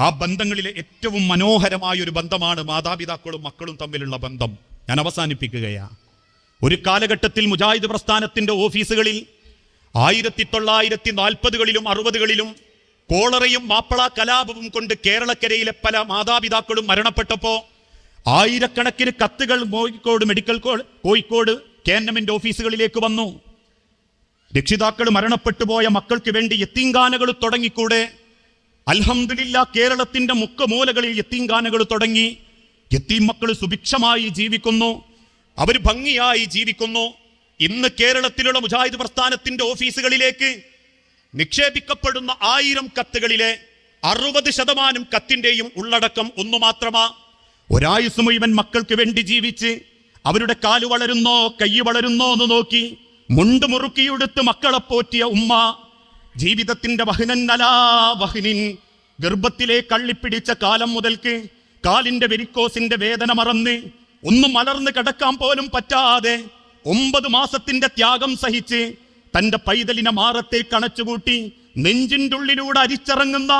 ആ ബന്ധങ്ങളിലെ ഏറ്റവും മനോഹരമായ ഒരു ബന്ധമാണ് മാതാപിതാക്കളും മക്കളും തമ്മിലുള്ള ബന്ധം. ഞാൻ അവസാനിപ്പിക്കുകയാണ് ഒരു കാലഘട്ടത്തിൽ മുജാഹിദ് പ്രസ്ഥാനത്തിന്റെ ഓഫീസുകളിൽ ആയിരത്തി തൊള്ളായിരത്തി നാൽപ്പതുകളിലും അറുപതുകളിലും കോളറയും മാപ്പിള കലാപവും കൊണ്ട് കേരളക്കരയിലെ പല മാതാപിതാക്കളും മരണപ്പെട്ടപ്പോൾ ആയിരക്കണക്കിന് കത്തുകൾ കോഴിക്കോട് മെഡിക്കൽ കോഴിക്കോട് കേന്നമിന്റെ ഓഫീസുകളിലേക്ക് വന്നു. രക്ഷിതാക്കൾ മരണപ്പെട്ടു പോയ മക്കൾക്ക് വേണ്ടി എത്തിങ്കാനകൾ തുടങ്ങിക്കൂടെ? അൽഹംദുലില്ല കേരളത്തിന്റെ മുക്കമൂലകളിൽ യത്തീങ്കാനകൾ തുടങ്ങി. യത്തീം മക്കൾ സുഭിക്ഷമായി ജീവിക്കുന്നു. അവർ ഭംഗിയായി ജീവിക്കുന്നു. ഇന്ന് കേരളത്തിലുള്ള മുജാഹിദ് പ്രസ്ഥാനത്തിന്റെ ഓഫീസുകളിലേക്ക് നിക്ഷേപിക്കപ്പെടുന്ന ആയിരം കത്തുകളിലെ അറുപത് ശതമാനം കത്തിന്റെയും ഉള്ളടക്കം ഒന്നു മാത്രമാ. ഒരായുസ് മുഴുവൻ മക്കൾക്ക് വേണ്ടി ജീവിച്ച് അവരുടെ കാൽ വളരുന്നോ കൈ വളരുന്നോ എന്ന് നോക്കി മുണ്ട് മുറുക്കിയെടുത്ത് മക്കളെ പോറ്റിയ ഉമ്മ. ജീവിതത്തിന്റെ വഹനൻ അലാ വഹനിൻ. ഗർഭത്തിലെ കള്ളിപ്പിടിച്ച കാലം മുതൽക്ക് കാലിന്റെ വെരിക്കോസിന്റെ വേദന മറന്ന് ഒന്നും മലർന്ന് കിടക്കാൻ പോലും പറ്റാതെ ഒമ്പത് മാസത്തിന്റെ ത്യാഗം സഹിച്ച് തന്റെ പൈതലിനെ മാറത്തെ കണച്ചുകൂട്ടി നെഞ്ചിന്റെ ഉള്ളിലൂടെ അരിച്ചിറങ്ങുന്ന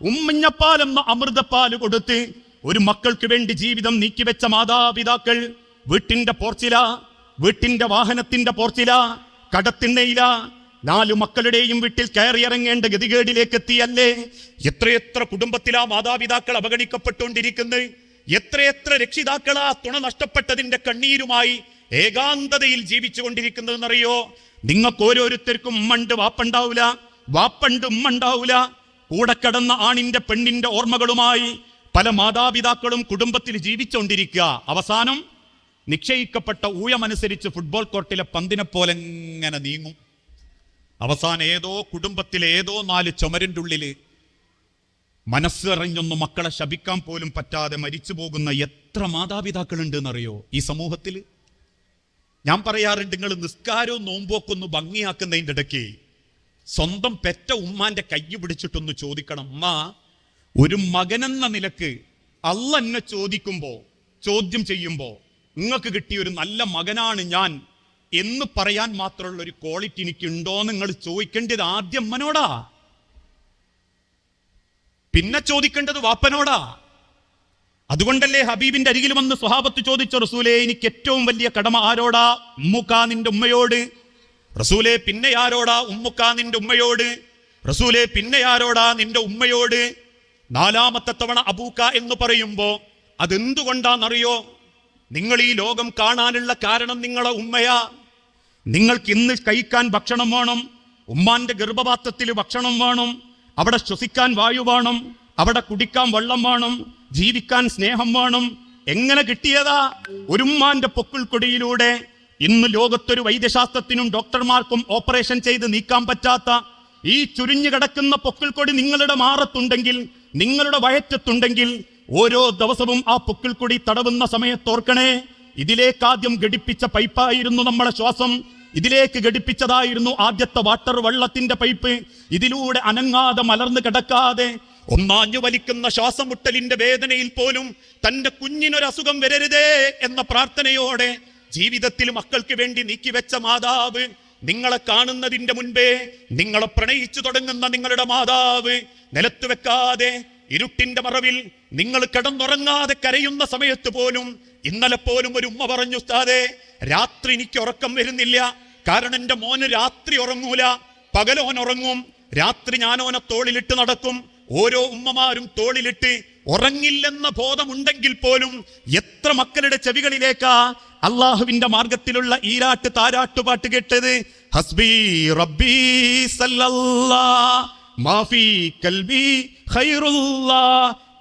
ഉമ്മഞ്ഞപ്പാലെന്ന അമൃതപ്പാൽ കൊടുത്ത് ഒരു മക്കൾക്ക് വേണ്ടി ജീവിതം നീക്കിവെച്ച മാതാപിതാക്കൾ വീട്ടിന്റെ പോർച്ചില വീട്ടിന്റെ വാഹനത്തിന്റെ പോർച്ചില കടത്തിണ്ണയില നാലു മക്കളുടെയും വീട്ടിൽ കയറിയിറങ്ങേണ്ട ഗതികേടിലേക്ക് എത്തിയല്ലേ എത്രയെത്ര കുടുംബത്തിലാ മാതാപിതാക്കൾ അവഗണിക്കപ്പെട്ടുകൊണ്ടിരിക്കുന്നത്? എത്രയെത്ര രക്ഷിതാക്കളാ തുണ നഷ്ടപ്പെട്ടതിന്റെ കണ്ണീരുമായി ഏകാന്തതയിൽ ജീവിച്ചു കൊണ്ടിരിക്കുന്നതെന്നറിയോ നിങ്ങൾക്ക് ഓരോരുത്തർക്കും ഉമ്മണ്ട് വാപ്പണ്ടാവൂല വാപ്പണ്ട് ഉമ്മണ്ടാവൂല. കൂടെ കിടന്ന ആണിന്റെ പെണ്ണിന്റെ ഓർമ്മകളുമായി പല മാതാപിതാക്കളും കുടുംബത്തിൽ ജീവിച്ചുകൊണ്ടിരിക്കുക. അവസാനം നിശ്ചയിക്കപ്പെട്ട ഊയമനുസരിച്ച് ഫുട്ബോൾ കോർട്ടിലെ പന്തിനെ പോലെ ഇങ്ങനെ നീങ്ങും? അവസാനം ഏതോ കുടുംബത്തിലെ ഏതോ നാല് ചുമരിന്റെ ഉള്ളിൽ മനസ്സറിഞ്ഞൊന്നും മക്കളെ ശപിക്കാൻ പോലും പറ്റാതെ മരിച്ചു പോകുന്ന എത്ര മാതാപിതാക്കളുണ്ട് എന്നറിയോ ഈ സമൂഹത്തിൽ ഞാൻ പറയാറുണ്ട് നിങ്ങൾ നിസ്കാരവും നോമ്പോക്കൊന്ന് ഭംഗിയാക്കുന്നതിന്റെ ഇടയ്ക്ക് സ്വന്തം പെറ്റ ഉമ്മാന്റെ കൈ പിടിച്ചിട്ടൊന്ന് ചോദിക്കണം അമ്മ ഒരു മകനെന്ന നിലയ്ക്ക് അല്ല എന്നെ ചോദിക്കുമ്പോ ചോദ്യം ചെയ്യുമ്പോൾ നിങ്ങൾക്ക് കിട്ടിയ ഒരു നല്ല മകനാണ് ഞാൻ എന്ന് പറയാൻ മാത്രമുള്ള ഒരു ക്വാളിറ്റി എനിക്കുണ്ടോ നിങ്ങൾ ചോദിക്കേണ്ടത് ആദ്യം അമ്മനോടാ പിന്നെ ചോദിക്കേണ്ടത് വാപ്പനോടാ. അതുകൊണ്ടല്ലേ ഹബീബിന്റെ അരികിൽ വന്ന് സ്വഹാബത്ത് ചോദിച്ച റസൂലെ എനിക്ക് ഏറ്റവും വലിയ കടമ ആരോടാ? ഉമ്മുക്ക നിന്റെ ഉമ്മയോട്. റസൂലെ പിന്നെ ആരോടാ? ഉമ്മുക്ക നിന്റെ ഉമ്മയോട്. റസൂലെ പിന്നെ ആരോടാ? നിന്റെ ഉമ്മയോട്. നാലാമത്തെ തവണ അബൂക്ക എന്ന് പറയുമ്പോ അതെന്തുകൊണ്ടാണെന്നറിയോ നിങ്ങൾ ഈ ലോകം കാണാനുള്ള കാരണം നിങ്ങളെ ഉമ്മയാ. നിങ്ങൾക്ക് ഇന്ന് കഴിക്കാൻ ഭക്ഷണം വേണം. ഉമ്മാന്റെ ഗർഭപാത്രത്തിൽ ഭക്ഷണം വേണം. അവിടെ ശ്വസിക്കാൻ വായു വേണം. അവിടെ കുടിക്കാൻ വെള്ളം വേണം. ജീവിക്കാൻ സ്നേഹം വേണം. എങ്ങനെ കിട്ടിയതാ? ഒരുമ്മാന്റെ പൊക്കിൾ കൊടിയിലൂടെ ഇന്ന് ലോകത്തൊരു വൈദ്യശാസ്ത്രത്തിനും ഡോക്ടർമാർക്കും ഓപ്പറേഷൻ ചെയ്ത് നീക്കാൻ പറ്റാത്ത ഈ ചുരിഞ്ഞു കിടക്കുന്ന പൊക്കിൾ കൊടി നിങ്ങളുടെ മാറത്തുണ്ടെങ്കിൽ നിങ്ങളുടെ വയറ്റത്തുണ്ടെങ്കിൽ ഓരോ ദിവസവും ആ പൊക്കിൾ കൊടി തടവുന്ന സമയത്തോർക്കണേ ഇതിലേക്കാദ്യം ഘടിപ്പിച്ച പൈപ്പായിരുന്നു നമ്മളെ ശ്വാസം. ഇതിലേക്ക് ഘടിപ്പിച്ചതായിരുന്നു ആദ്യത്തെ വാട്ടർ വെള്ളത്തിന്റെ പൈപ്പ്. ഇതിലൂടെ അനങ്ങാതെ മലർന്നു കിടക്കാതെ ഒന്നാഞ്ഞു വലിക്കുന്ന ശ്വാസമുട്ടലിന്റെ വേദനയിൽ പോലും തന്റെ കുഞ്ഞിനൊരസുഖം വരരുതേ എന്ന പ്രാർത്ഥനയോടെ ജീവിതത്തിൽ മക്കൾക്ക് വേണ്ടി നീക്കിവെച്ച മാതാവ് നിങ്ങളെ കാണുന്നതിന്റെ മുൻപേ നിങ്ങളെ പ്രണയിച്ചു തുടങ്ങുന്ന നിങ്ങളുടെ മാതാവ് നിലത്തു വെക്കാതെ ഇരുട്ടിന്റെ മറവിൽ നിങ്ങൾ കിടന്നുറങ്ങാതെ കരയുന്ന സമയത്ത് പോലും ഇന്നലെ പോലും ഒരു ഉമ്മ പറഞ്ഞു ഉസ്താദേ രാത്രി എനിക്ക് ഉറക്കം വരുന്നില്ല. കാരണം എന്റെ മോന് രാത്രി ഉറങ്ങൂല. പകലോൻ ഉറങ്ങും രാത്രി ഞാനോനെ തോളിലിട്ട് നടക്കും. ഓരോ ഉമ്മമാരും തോളിലിട്ട് ഉറങ്ങില്ലെന്ന ബോധമുണ്ടെങ്കിൽ പോലും എത്ര മക്കളുടെ ചെവികളിലേക്കാ അള്ളാഹുവിന്റെ മാർഗത്തിലുള്ള ഈരാട്ട് താരാട്ട് താരാട്ടുപാട്ട് കേട്ടത്? ഹസ്ബി റബ്ബി മാഫി കൽബി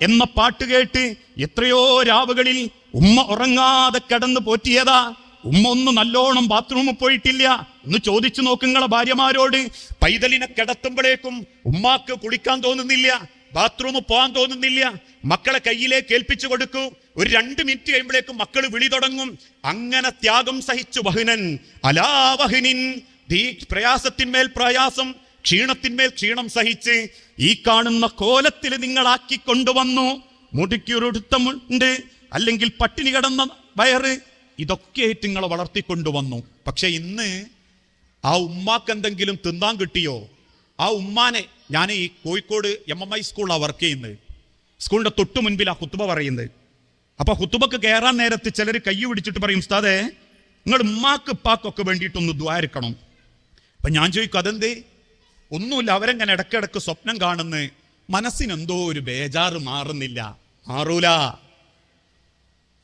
എന്ന പാട്ട് കേട്ട് എത്രയോ രാവുകളിൽ ഉമ്മ ഉറങ്ങാതെ കിടന്ന് പോറ്റിയതാ. ഉമ്മ ഒന്ന് നല്ലോണം ബാത്റൂമിൽ പോയിട്ടില്ല. ഒന്ന് ചോദിച്ചു നോക്കുങ്ങളെ ഭാര്യമാരോട്. പൈതലിനെ കിടത്തുമ്പോഴേക്കും ഉമ്മാക്ക് കുളിക്കാൻ തോന്നുന്നില്ല. ബാത്റൂമിൽ പോകാൻ തോന്നുന്നില്ല. മക്കളെ കയ്യിലേക്ക് ഏൽപ്പിച്ചു കൊടുക്കൂ. ഒരു രണ്ട് മിനിറ്റ് കഴിയുമ്പോഴേക്കും മക്കൾ വിളി തുടങ്ങും. അങ്ങനെ ത്യാഗം സഹിച്ചു ബഹുനൻ. അലാവഹിനിൻ ദീ പ്രയാസത്തിന്മേൽ പ്രയാസം ക്ഷീണത്തിന്മേൽ ക്ഷീണം സഹിച്ച് ഈ കാണുന്ന കോലത്തിൽ നിങ്ങളാക്കി കൊണ്ടുവന്നു. മുടിക്കൊരുത്തമുണ്ട് അല്ലെങ്കിൽ പട്ടിണി കിടന്ന വയറ് ഇതൊക്കെയായിട്ട് നിങ്ങളെ വളർത്തിക്കൊണ്ടുവന്നു. പക്ഷെ ഇന്ന് ആ ഉമ്മാക്ക് എന്തെങ്കിലും തിന്നാൻ കിട്ടിയോ? ആ ഉമ്മാനെ ഞാൻ ഈ കോഴിക്കോട് എം എം ഐ സ്കൂളിലാണ് വർക്ക് ചെയ്യുന്നത്. സ്കൂളിന്റെ തൊട്ടു മുൻപിൽ ആ കുത്തുബ പറയുന്നത്. അപ്പോൾ കുത്തുബക്ക് കയറാൻ നേരത്ത് ചിലർ കൈ പിടിച്ചിട്ട് പറയും ഉസ്താദേ നിങ്ങൾ ഉമ്മാക്ക് ഉപ്പാക്കൊക്കെ വേണ്ടിയിട്ടൊന്ന് ദ്വാരക്കണം അപ്പൊ ഞാൻ ചോദിക്കും അതെന്തേ? ഒന്നുമില്ല അവരെങ്ങനെ ഇടക്കിടക്ക് സ്വപ്നം കാണുന്നു മനസ്സിനെന്തോ ഒരു ബേജാറ് മാറുന്നില്ല. മാറൂല.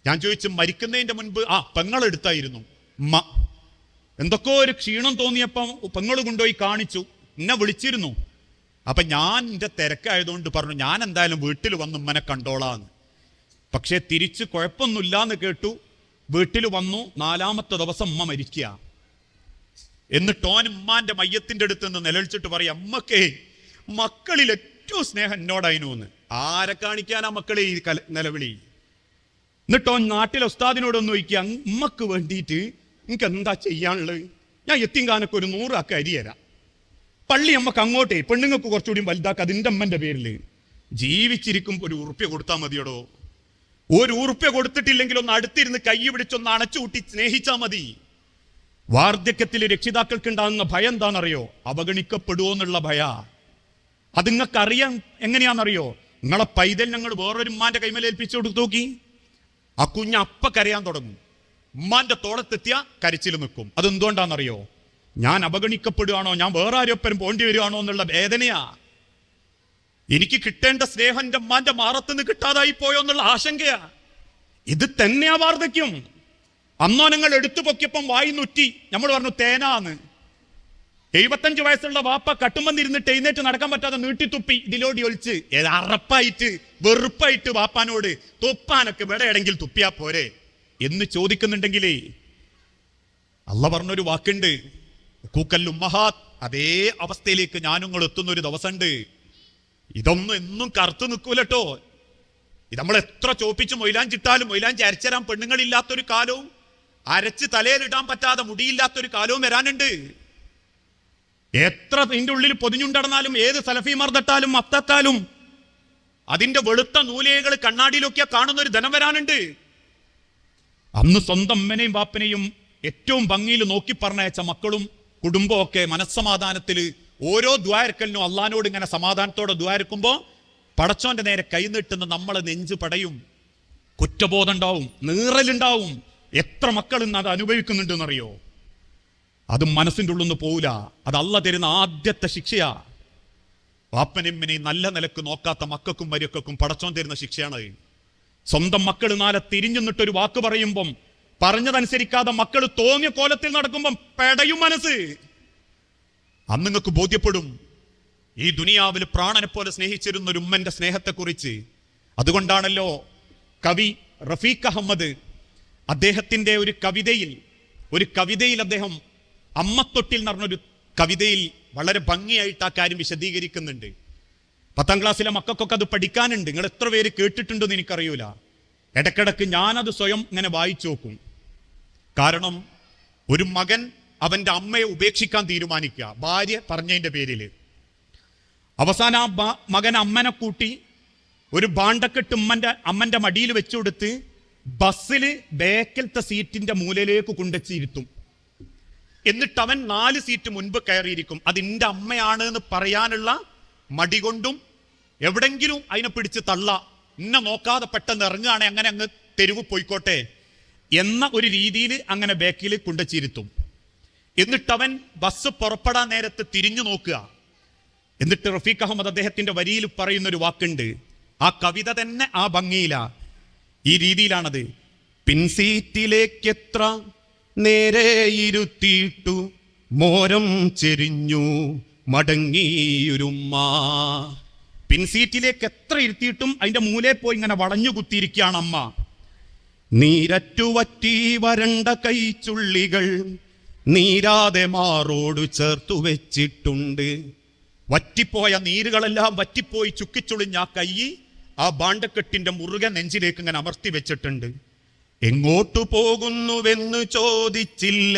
ഞാൻ ചോദിച്ചു മരിക്കുന്നതിന്റെ മുൻപ് ആ പെങ്ങൾ എടുത്തായിരുന്നു. ഉമ്മ എന്തൊക്കെ ഒരു ക്ഷീണം തോന്നിയപ്പം പെങ്ങൾ കൊണ്ടുപോയി കാണിച്ചു. എന്നെ വിളിച്ചിരുന്നു. അപ്പൊ ഞാൻ എന്റെ തിരക്കായതുകൊണ്ട് പറഞ്ഞു ഞാൻ എന്തായാലും വീട്ടിൽ വന്ന് ഉമ്മനെ കണ്ടോളാന്ന്. പക്ഷേ തിരിച്ച് കുഴപ്പമൊന്നുമില്ല എന്ന് കേട്ടു. വീട്ടിൽ വന്നു. നാലാമത്തെ ദിവസം ഉമ്മ മരിക്കുക. എന്നിട്ട് ഉമ്മാന്റെ മയ്യത്തിന്റെ അടുത്ത് നിന്ന് നിലവിളിച്ചിട്ട് പറയും അമ്മക്കേ മക്കളിൽ ഏറ്റവും സ്നേഹം എന്നോടായിരുന്നു എന്ന് ആരെ കാണിക്കാനാ മക്കളെ ഈ കല- നിലവിളി? എന്നിട്ടോ നാട്ടിലെ ഉസ്താദിനോടൊന്ന് ചോദിക്കുക ഉമ്മക്ക് വേണ്ടിയിട്ട് എനിക്ക് എന്താ ചെയ്യാനുള്ളത്? ഞാൻ എത്തിങ്കാനൊക്കെ ഒരു നൂറാക്കി അരി തരാം. പള്ളി അമ്മയ്ക്ക് അങ്ങോട്ടേ പെണ്ണുങ്ങൾക്ക് കുറച്ചുകൂടി വലുതാക്കുക അതിന്റെ അമ്മന്റെ പേരിൽ ജീവിച്ചിരിക്കുമ്പോൾ ഒരു ഉറുപ്പ്യ കൊടുത്താൽ മതിയടോ. ഒരു ഉറുപ്പ്യ കൊടുത്തിട്ടില്ലെങ്കിൽ ഒന്ന് അടുത്തിരുന്ന് കൈ പിടിച്ചൊന്ന് അണച്ചുകൂട്ടി സ്നേഹിച്ചാൽ മതി. വാർദ്ധക്യത്തിലെ രക്ഷിതാക്കൾക്ക് ഉണ്ടാകുന്ന ഭയം എന്താണെന്നറിയോ? അവഗണിക്കപ്പെടുമോ എന്നുള്ള ഭയ. അത് നിങ്ങൾക്ക് അറിയാൻ എങ്ങനെയാണെന്നറിയോ? നിങ്ങളെ പൈതൽ ഞങ്ങൾ വേറൊരു ഉമ്മാന്റെ കൈമേലേൽപ്പിച്ചു കൊടുത്തു നോക്കി. ആ കുഞ്ഞ് അപ്പ കരയാൻ തുടങ്ങും. ഉമ്മാന്റെ തോളത്തെത്തിയ കരച്ചിൽ നിൽക്കും. അതെന്തുകൊണ്ടാണെന്നറിയോ? ഞാൻ അവഗണിക്കപ്പെടുകയാണോ? ഞാൻ വേറെ ആരൊപ്പം പോണ്ടി വരികയാണോ എന്നുള്ള വേദനയാ. എനിക്ക് കിട്ടേണ്ട സ്നേഹം എന്റെ ഉമ്മാന്റെ മാറത്തുനിന്ന് കിട്ടാതായി പോയോ എന്നുള്ള ആശങ്കയാ. ഇത് തന്നെയാ വാർദ്ധക്യം. അന്നോ എടുത്തു പൊക്കിയപ്പം വായി നുറ്റി. നമ്മൾ പറഞ്ഞു തേനാന്ന്. എഴുപത്തഞ്ച് വയസ്സുള്ള വാപ്പ കട്ടുമ്പന്നിരുന്നിട്ട് എഴുന്നേറ്റ് നടക്കാൻ പറ്റാതെ നീട്ടിത്തുപ്പി ഇതിലോടി ഒളിച്ച് അറപ്പായിട്ട് വെറുപ്പായിട്ട് വാപ്പാനോട് തുപ്പാനൊക്കെ വിടയടെങ്കിൽ തുപ്പിയാ പോരെ എന്ന് ചോദിക്കുന്നുണ്ടെങ്കിലേ അല്ല പറഞ്ഞൊരു വാക്കുണ്ട് കൂക്കല്ലും മഹാത്. അതേ അവസ്ഥയിലേക്ക് ഞാനും എത്തുന്ന ഒരു ദിവസമുണ്ട്. ഇതൊന്നും എന്നും കറുത്തു നിൽക്കൂലട്ടോ. ഇത് നമ്മൾ എത്ര ചോപ്പിച്ച് മൊയിലാഞ്ചിട്ടാലും മൊയിലാഞ്ചി അരച്ചരാൻ പെണ്ണുങ്ങളില്ലാത്തൊരു കാലവും അരച്ച് തലയിലിടാൻ പറ്റാതെ മുടിയില്ലാത്തൊരു കാലവും വരാനുണ്ട്. എത്ര നിന്റെ ഉള്ളിൽ പൊതിഞ്ഞുണ്ടടന്നാലും ഏത് സലഫിമാർ തട്ടാലും അത്തത്താലും അതിന്റെ വെളുത്ത നൂലേകൾ കണ്ണാടിയിലൊക്കെ കാണുന്ന ഒരു ധനം വരാനുണ്ട്. അന്ന് സ്വന്തം അമ്മനെയും ബാപ്പനെയും ഏറ്റവും ഭംഗിയിൽ നോക്കി പറഞ്ഞയച്ച മക്കളും കുടുംബവും ഒക്കെ മനസ്സമാധാനത്തിൽ ഓരോ ദ്വാരക്കലിനും അള്ളഹാനോട് ഇങ്ങനെ സമാധാനത്തോടെ ദ്വാരക്കുമ്പോൾ പടച്ചോന്റെ നേരെ കൈനീട്ടുന്ന നമ്മളെ നെഞ്ചു പടയും. കുറ്റബോധം ഉണ്ടാവും നീറലുണ്ടാവും. എത്ര മക്കൾ ഇന്ന് അത് അനുഭവിക്കുന്നുണ്ടെന്നറിയോ? അത് മനസ്സിന്റെ ഉള്ളിൽ നിന്ന് പോവില്ല. അത് അല്ല തരുന്ന ആദ്യത്തെ ശിക്ഷയാ. വാപ്പനെമ്മിനെ നല്ല നിലയ്ക്ക് നോക്കാത്ത മക്കൾക്കും മരിയക്കും പടച്ചോൻ തരുന്ന ശിക്ഷയാണ് സ്വന്തം മക്കൾ നാളെ തിരിഞ്ഞു നിന്നിട്ടൊരു വാക്ക് പറയുമ്പം പറഞ്ഞതനുസരിക്കാതെ മക്കൾ തോന്നിയ കോലത്തിൽ നടക്കുമ്പം പെടയും മനസ്സ്. അന്ന് നിങ്ങൾക്ക് ബോധ്യപ്പെടും ഈ ദുനിയാവിൽ പ്രാണനെ പോലെ സ്നേഹിച്ചിരുന്ന ഒരു ഉമ്മന്റെ സ്നേഹത്തെക്കുറിച്ച്. അതുകൊണ്ടാണല്ലോ കവി റഫീഖ് അഹമ്മദ് അദ്ദേഹത്തിന്റെ ഒരു കവിതയിൽ ഒരു കവിതയിൽ അദ്ദേഹം അമ്മത്തൊട്ടിൽ എന്ന് പറഞ്ഞൊരു കവിതയിൽ വളരെ ഭംഗിയായിട്ട് ആ കാര്യം വിശദീകരിക്കുന്നുണ്ട്. പത്താം ക്ലാസ്സിലെ മക്കൾക്കൊക്കെ അത് പഠിക്കാനുണ്ട്. നിങ്ങൾ എത്ര പേര് കേട്ടിട്ടുണ്ടെന്ന് എനിക്കറിയൂല. ഇടക്കിടക്ക് ഞാനത് സ്വയം ഇങ്ങനെ വായിച്ചു നോക്കും. കാരണം ഒരു മകൻ അവന്റെ അമ്മയെ ഉപേക്ഷിക്കാൻ തീരുമാനിക്കുക. ഭാര്യ പറഞ്ഞതിന്റെ പേരിൽ അവസാനം ആ മകൻ അമ്മനെ കൂട്ടി ഒരു ബാണ്ടക്കെട്ട് ഉമ്മന്റെ അമ്മന്റെ മടിയിൽ വെച്ചു കൊടുത്ത് ബസ്സിൽ ബേക്കലത്തെ സീറ്റിന്റെ മൂലയിലേക്ക് കൊണ്ടുവച്ചിരുത്തും. എന്നിട്ട് അവൻ നാല് സീറ്റ് മുൻപ് കയറിയിരിക്കും. അത് എന്റെ അമ്മയാണ് എന്ന് പറയാനുള്ള മടി കൊണ്ടും എവിടെങ്കിലും അതിനെ പിടിച്ച് തള്ള. എന്നെ നോക്കാതെ പെട്ടെന്ന് ഇറങ്ങുകയാണെ അങ്ങനെ അങ്ങ് തെരുവ് പോയിക്കോട്ടെ എന്ന ഒരു രീതിയിൽ അങ്ങനെ ബാക്കിൽ എന്നിട്ട് അവൻ ബസ് പുറപ്പെടാൻ നേരത്ത് തിരിഞ്ഞു നോക്കുക. എന്നിട്ട് റഫീഖ് അഹമ്മദ് അദ്ദേഹത്തിന്റെ വരിയിൽ പറയുന്ന ഒരു വാക്കുണ്ട്. ആ കവിത തന്നെ ആ ഭംഗിയിലാ. ഈ രീതിയിലാണത്. പിൻസീറ്റിലേക്ക് എത്ര നേരെ ഇരുത്തിയിട്ടു മോരം ചെരിഞ്ഞു മടങ്ങിയൊരുമ്മ. പിൻസീറ്റിലേക്ക് എത്ര ഇരുത്തിയിട്ടും അതിന്റെ മൂലെ പോയി ഇങ്ങനെ വളഞ്ഞു കുത്തിയിരിക്കുകയാണ് അമ്മ നീരറ്റുവറ്റി വരണ്ട കൈച്ചുള്ളികൾ നീരാതെ മാറോട് ചേർത്തു വെച്ചിട്ടുണ്ട്. വറ്റിപ്പോയ നീരുകളെല്ലാം വറ്റിപ്പോയി ചുക്കിച്ചുളിഞ്ഞ ആ കൈ ആ ബാണ്ടക്കെട്ടിന്റെ മുറുകെ നെഞ്ചിലേക്ക് ഇങ്ങനെ അമർത്തി വെച്ചിട്ടുണ്ട്. എങ്ങോട്ടു പോകുന്നുവെന്ന് ചോദിച്ചില്ല.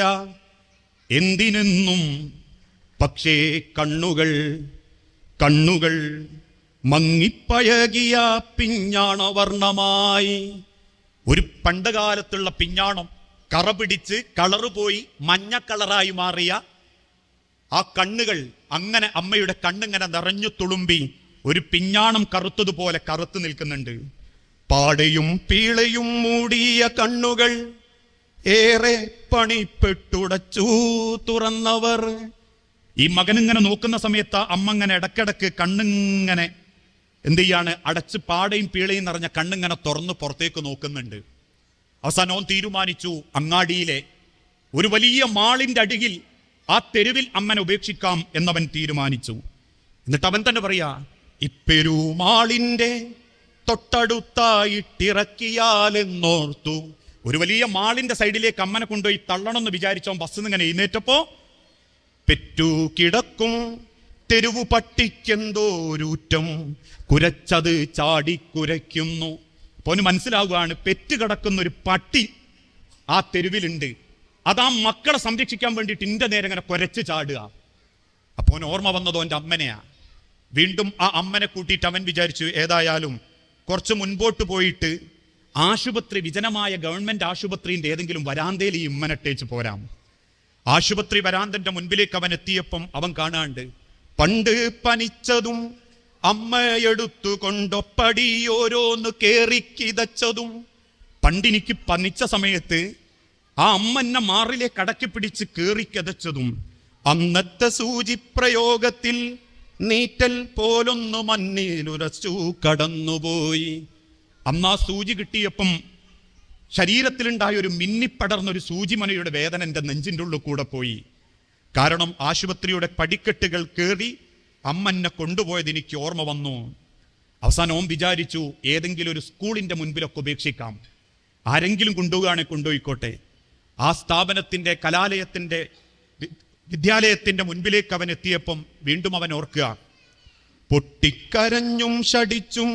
എന്തിനെന്നും പക്ഷേ കണ്ണുകൾ കണ്ണുകൾ മങ്ങിപ്പഴകിയ പിഞ്ഞാണവർണമായി ഒരു പണ്ടുകാലത്തുള്ള പിഞ്ഞാണം കറ പിടിച്ച് കളറ് പോയി മഞ്ഞ കളറായി മാറിയ ആ കണ്ണുകൾ അങ്ങനെ അമ്മയുടെ കണ്ണിങ്ങനെ നിറഞ്ഞു തുളുമ്പി ഒരു പിഞ്ഞാണം കറുത്തതുപോലെ കറുത്തു നിൽക്കുന്നുണ്ട്. പാടയും പീളയും മൂടിയ കണ്ണുകൾ ഏറെ പണിപ്പെട്ടുടച്ചു തുറന്നവർ. ഈ മകൻ ഇങ്ങനെ നോക്കുന്ന സമയത്ത് ആ അമ്മ ഇങ്ങനെ ഇടക്കിടക്ക് കണ്ണിങ്ങനെ എന്ത് ചെയ്യാണ്? അടച്ച് പാടയും പീളയും നിറഞ്ഞ കണ്ണിങ്ങനെ തുറന്ന് പുറത്തേക്ക് നോക്കുന്നുണ്ട്. അവസാനം ഓൻ തീരുമാനിച്ചു അങ്ങാടിയിലെ ഒരു വലിയ മാളിന്റെ അടിയിൽ ആ തെരുവിൽ അമ്മനെ ഉപേക്ഷിക്കാം എന്നവൻ തീരുമാനിച്ചു. എന്നിട്ട് അവൻ തന്നെ പറയാ ഇപ്പെരുമാളിന്റെ തൊട്ടടുത്തായിട്ടിറക്കിയാലെന്നോർത്തു. ഒരു വലിയ മാളിന്റെ സൈഡിലേക്ക് അമ്മനെ കൊണ്ടുപോയി തള്ളണമെന്ന് വിചാരിച്ചോ ബസ് ഇങ്ങനെ എഴുന്നേറ്റപ്പോ പെറ്റു കിടക്കും തെരുവു പട്ടിക്കെന്തോരൂറ്റം കുരച്ചത് ചാടി കുരയ്ക്കുന്നു. അപ്പൊ അവന് മനസ്സിലാവുകയാണ് പെറ്റ് കിടക്കുന്ന ഒരു പട്ടി ആ തെരുവിലുണ്ട്. അത് ആ മക്കളെ സംരക്ഷിക്കാൻ വേണ്ടിയിട്ട് ഇന്റെ നേരെ ഇങ്ങനെ കുരച്ച് ചാടുക. അപ്പൊ ഓർമ്മ വന്നതോ എന്റെ അമ്മനെയാ. വീണ്ടും ആ അമ്മനെ കൂട്ടിയിട്ട് അവൻ വിചാരിച്ചു ഏതായാലും കുറച്ച് മുൻപോട്ട് പോയിട്ട് ആശുപത്രി വിജനമായ ഗവൺമെന്റ് ആശുപത്രിന്റെ ഏതെങ്കിലും വരാന്തയിൽ ഈ ഉമ്മനട്ടേച്ച് പോരാം. ആശുപത്രി വരാന്തന്റെ മുൻപിലേക്ക് അവൻ എത്തിയപ്പം അവൻ കാണാണ്ട് പണ്ട് പനിച്ചതും അമ്മയെടുത്തു കൊണ്ടൊപ്പടി ഓരോന്ന് കേറി കേറിക്കിതച്ചതും പണ്ടിനിക്ക് പനിച്ച സമയത്ത് ആ അമ്മന്നെ മാറിലെ കടക്കി പിടിച്ച് കേറിക്കതച്ചതും അന്നത്തെ സൂചി പ്രയോഗത്തിൽ നീറ്റൽ പോലൊന്നു മഞ്ഞിലുരച്ചു കടന്നുപോയി. അന്ന് ആ സൂചി കിട്ടിയപ്പം ശരീരത്തിലുണ്ടായ ഒരു മിന്നിപ്പടർന്നൊരു സൂചിമനയുടെ വേദന എന്റെ നെഞ്ചിന്റെ ഉള്ളിൽ കൂടെ പോയി. കാരണം ആശുപത്രിയുടെ പടിക്കെട്ടുകൾ കയറി അമ്മ എന്നെ കൊണ്ടുപോയത് എനിക്ക് ഓർമ്മ വന്നു. അവസാനം ഓം വിചാരിച്ചു ഏതെങ്കിലും ഒരു സ്കൂളിന്റെ മുൻപിലൊക്കെ ഉപേക്ഷിക്കാം. ആരെങ്കിലും കൊണ്ടുപോവുകയാണെങ്കിൽ കൊണ്ടുപോയിക്കോട്ടെ. ആ സ്ഥാപനത്തിന്റെ കലാലയത്തിന്റെ വിദ്യാലയത്തിന്റെ മുൻപിലേക്ക് അവൻ എത്തിയപ്പം വീണ്ടും അവൻ ഓർക്കുക പൊട്ടിക്കരഞ്ഞും ഷടിച്ചും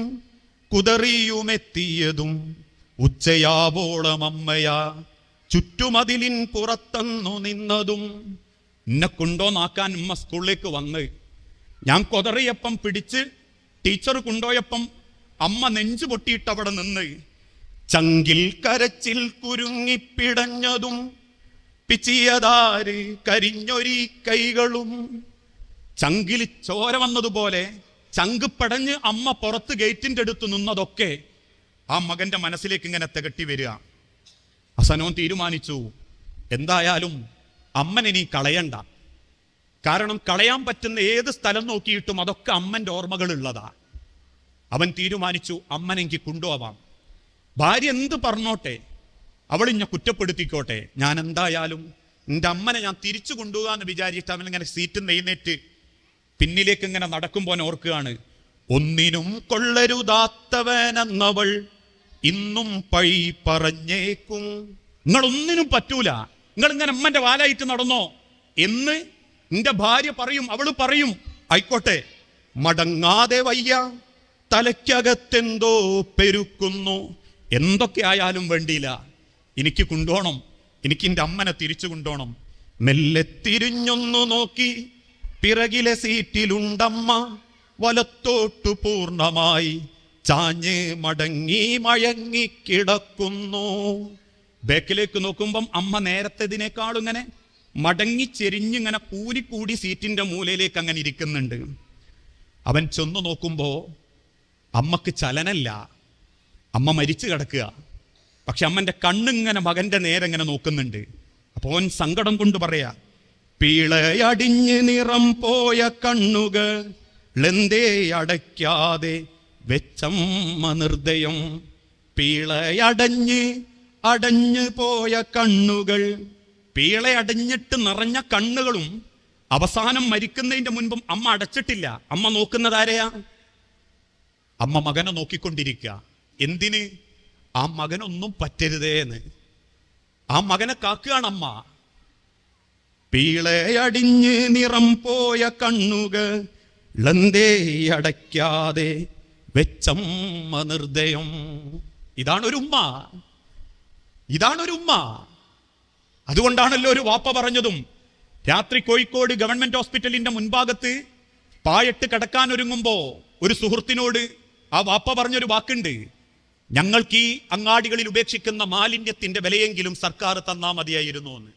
കുതറിയുമെത്തിയതും ഉച്ചയാവോളം അമ്മയാ ചുറ്റുമതിലിൻ പുറത്തന്നു നിന്നതും എന്നെ കൊണ്ടോന്നാക്കാൻ ഉമ്മ സ്കൂളിലേക്ക് വന്ന്. ഞാൻ കൊതറിയപ്പം പിടിച്ച് ടീച്ചർ കൊണ്ടോയപ്പം അമ്മ നെഞ്ചു പൊട്ടിയിട്ട് അവിടെ നിന്ന് ചങ്കിൽ കരച്ചിൽ കുരുങ്ങിപ്പിടഞ്ഞതും പിച്ചിയതാര് കരിഞ്ഞൊരി കൈകളും? ചങ്കിൽ ചോര വന്നതുപോലെ ചങ്ക് പടഞ്ഞ് അമ്മ പുറത്ത് ഗേറ്റിന്റെ അടുത്ത് നിന്നതൊക്കെ ആ മകന്റെ മനസ്സിലേക്ക് ഇങ്ങനെ തികട്ടി വരിക. അസനോൻ തീരുമാനിച്ചു എന്തായാലും അമ്മനെ നീ കളയണ്ട. കാരണം കളയാൻ പറ്റുന്ന ഏത് സ്ഥലം നോക്കിയിട്ടും അതൊക്കെ അമ്മന്റെ ഓർമ്മകളുള്ളതാ. അവൻ തീരുമാനിച്ചു അമ്മനെങ്കിൽ കൊണ്ടുപോവാം. ഭാര്യ എന്ത് പറഞ്ഞോട്ടെ? അവൾ ഇന്നെ കുറ്റപ്പെടുത്തിക്കോട്ടെ. ഞാൻ എന്തായാലും എന്റെ അമ്മനെ ഞാൻ തിരിച്ചു കൊണ്ടുപോകാന്ന് വിചാരിച്ചിട്ട് അവൻ ഇങ്ങനെ സീറ്റ് നെയ്യുന്നേറ്റ് പിന്നിലേക്ക് ഇങ്ങനെ നടക്കുമ്പോൾ ഓർക്കുകയാണ്. ഒന്നിനും കൊള്ളരുതാത്തവനെന്നവൾ ഇന്നും പഴി പറഞ്ഞേക്കും. നിങ്ങളൊന്നിനും പറ്റൂല. നിങ്ങൾ ഇങ്ങനെ അമ്മന്റെ വാലായിട്ട് നടന്നോ? എന്ന് നിന്റെ ഭാര്യ പറയും അവൾ പറയും. ആയിക്കോട്ടെ. മടങ്ങാതെ വയ്യ. തലയ്ക്കകത്തെന്തോ പെരുക്കുന്നു. എന്തൊക്കെ ആയാലും വേണ്ടിയില്ല. എനിക്ക് കൊണ്ടുപോകണം. എനിക്ക് എന്റെ അമ്മനെ തിരിച്ചു കൊണ്ടുപോകണം. മെല്ലെ തിരിഞ്ഞൊന്നു നോക്കി. പിറകിലെ സീറ്റിലുണ്ടമ്മ. വലത്തോട്ടു പൂർണമായി ചാഞ്ഞ് മടങ്ങി മയങ്ങി കിടക്കുന്നു. ബാക്കിലേക്ക് നോക്കുമ്പം അമ്മ നേരത്തെതിനേക്കാളും ഇങ്ങനെ മടങ്ങി ചെരിഞ്ഞിങ്ങനെ കൂലിക്കൂടി സീറ്റിന്റെ മൂലയിലേക്ക് അങ്ങനെ ഇരിക്കുന്നുണ്ട്. അവൻ ചെന്നു നോക്കുമ്പോൾ അമ്മയ്ക്ക് ചലനല്ല. അമ്മ മരിച്ചു കിടക്കുക. പക്ഷെ അമ്മന്റെ കണ്ണിങ്ങനെ മകന്റെ നേരെ ഇങ്ങനെ നോക്കുന്നുണ്ട്. അപ്പൊ ഓൻ സങ്കടം കൊണ്ട് പറയാ പീളയടിഞ്ഞ് നിറം പോയ കണ്ണുകൾ ലെന്തേ അടയ്ക്കാതെ വെച്ചമ്മ നിർദ്ദയം. പീളയടഞ്ഞ് അടഞ്ഞു പോയ കണ്ണുകൾ പീളയടഞ്ഞിട്ട് നിറഞ്ഞ കണ്ണുകളും അവസാനം മരിക്കുന്നതിന്റെ മുൻപും അമ്മ അടച്ചിട്ടില്ല. അമ്മ നോക്കുന്നത് ആരെയാ? അമ്മ മകനെ നോക്കിക്കൊണ്ടിരിക്കുക. എന്തിന്? ആ മകനൊന്നും പറ്റരുതേ എന്ന്. ആ മകനെ കാക്കുകയാണ് അമ്മ. പീളയടിഞ്ഞ് നിറം പോയ കണ്ണുകൾ അടയ്ക്കാതെ വെച്ചമ്മ നിർദ്ദയം. ഇതാണ് ഒരു ഉമ്മ. ഇതാണ് ഒരു ഉമ്മ. അതുകൊണ്ടാണല്ലോ ഒരു വാപ്പ പറഞ്ഞതും രാത്രി കോഴിക്കോട് ഗവൺമെന്റ് ഹോസ്പിറ്റലിന്റെ മുൻഭാഗത്ത് പായട്ട് കിടക്കാൻ ഒരുങ്ങുമ്പോ ഒരു സുഹൃത്തിനോട് ആ വാപ്പ പറഞ്ഞൊരു വാക്കുണ്ട്. ഞങ്ങൾക്ക് ഈ അങ്ങാടികളിൽ ഉപേക്ഷിക്കുന്ന മാലിന്യത്തിന്റെ വിലയെങ്കിലും സർക്കാർ തന്നാ മതിയായിരുന്നു എന്ന്.